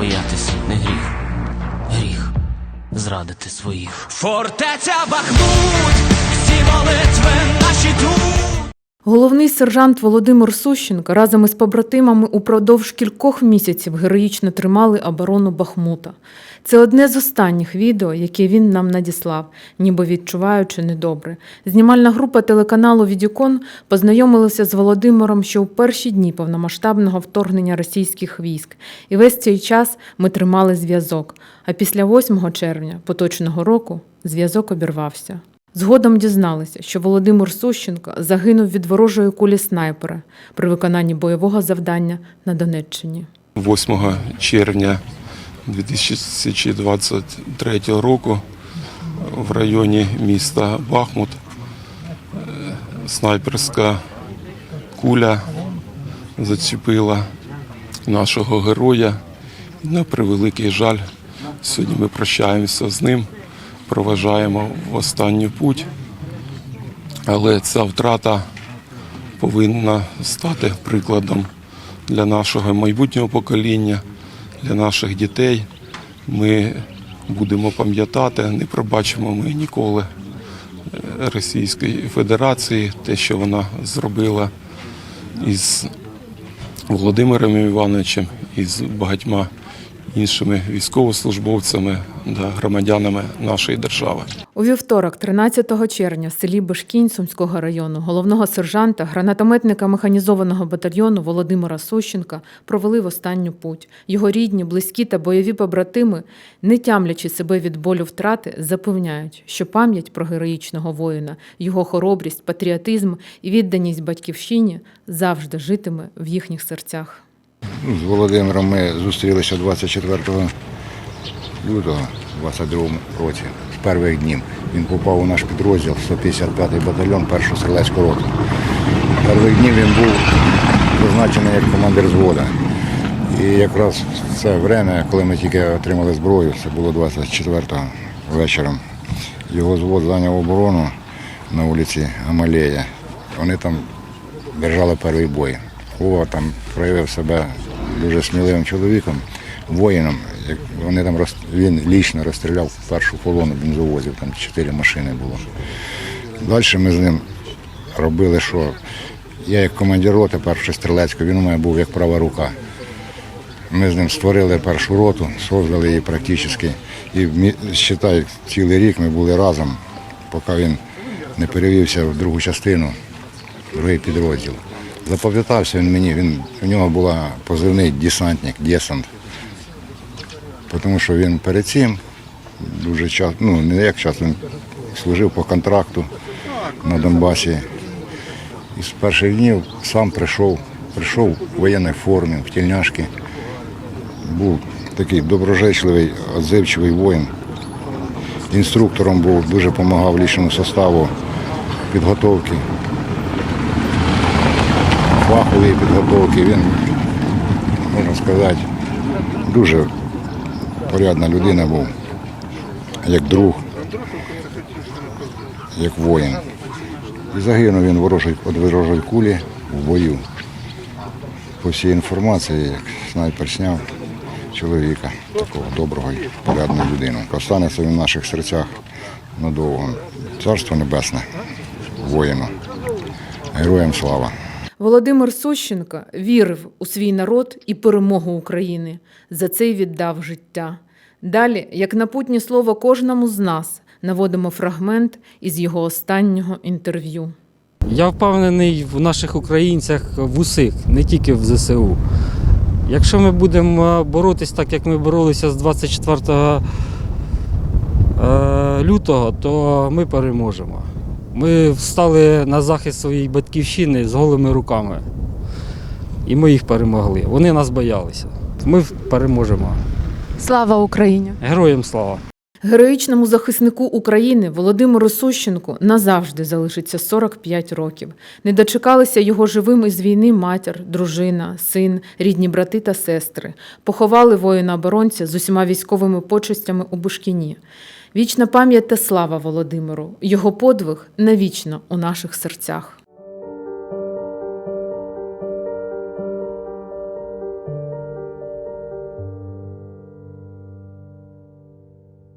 боятися не гріх. Гріх зрадити своїх. Фортеця Бахмут, всі молитви наші тут. Головний сержант Володимир Сущенко разом із побратимами упродовж кількох місяців героїчно тримали оборону Бахмута. Це одне з останніх відео, яке він нам надіслав, ніби відчуваючи недобре. Знімальна група телеканалу Відікон познайомилася з Володимиром ще у перші дні повномасштабного вторгнення російських військ. І весь цей час ми тримали зв'язок. А після 8 червня поточного року зв'язок обірвався. Згодом дізналися, що Володимир Сущенко загинув від ворожої кулі снайпера при виконанні бойового завдання на Донеччині. 8 червня 2023 року в районі міста Бахмут е, снайперська куля зачепила нашого героя. На превеликий жаль, сьогодні ми прощаємося з ним, проважаємо в останню путь. Але ця втрата повинна стати прикладом для нашого майбутнього покоління, для наших дітей. Ми будемо пам'ятати, не пробачимо ми ніколи е, Російської Федерації, те, що вона зробила із Володимиром Івановичем і з багатьма іншими військовослужбовцями да, громадянами нашої держави. У вівторок, 13 червня, в селі Бешкінь Сумського району головного сержанта, гранатометника механізованого батальйону Володимира Сущенка провели в останню путь. Його рідні, близькі та бойові побратими, не тямлячи себе від болю втрати, запевняють, що пам'ять про героїчного воїна, його хоробрість, патріотизм і відданість батьківщині завжди житиме в їхніх серцях. Ну, З Володимиром ми зустрілися 24 лютого 22 році, з перших днів. Він попав у наш підрозділ 155-й батальйон, першу стрілецьку роту. Перших днів він був призначений як командир звода. І якраз в це время, коли ми тільки отримали зброю, це було 24-го вечором, його звод зайняв оборону на вулиці Амалея. Вони там держали перший бой. Вова там проявив себе дуже сміливим чоловіком, воїном. Як Вони там. Він лічно розстріляв першу колону бензовозів, там чотири машини було. Далі ми з ним робили, що я як командир роти першої стрілецької, він у мене був як права рука. Ми з ним створили першу роту, создали її практично. І мі- цілий рік ми були разом, поки він не перевівся в другу частину, в другий підрозділ. Запам'ятався він мені, він, у нього була позивний десантник, десант. Тому що він перед цим дуже часто, ну не як часто, він служив по контракту на Донбасі. І з перших днів сам прийшов, прийшов в воєнній формі, в тільняшки. Був такий доброжичливий, відзивчивий воїн. Інструктором був, дуже допомагав лічному составу підготовки, фахової підготовки. Він, можна сказати, дуже порядна людина був, як друг, як воїн. І загинув він ворожий, від ворожої кулі в бою. По всій інформації, як снайпер сняв чоловіка, такого доброго і порядної людини. Останеться він в наших серцях надовго. Царство небесне, воїну. Героям слава. Володимир Сущенко вірив у свій народ і перемогу України. За це й віддав життя. Далі, як напутнє слово кожному з нас, наводимо фрагмент із його останнього інтерв'ю. Я впевнений в наших українцях в усіх, не тільки в ЗСУ. Якщо ми будемо боротись так, як ми боролися з 24 е, лютого, то ми переможемо. Ми встали на захист своєї батьківщини з голими руками. І ми їх перемогли. Вони нас боялися. Ми переможемо. Слава Україні! Героям слава! Героїчному захиснику України Володимиру Сущенку назавжди залишиться 45 років. Не дочекалися його живим із війни матір, дружина, син, рідні брати та сестри. Поховали воїна-оборонця з усіма військовими почестями у Бушкіні. Вічна пам'ять та слава Володимиру. Його подвиг навічно у наших серцях.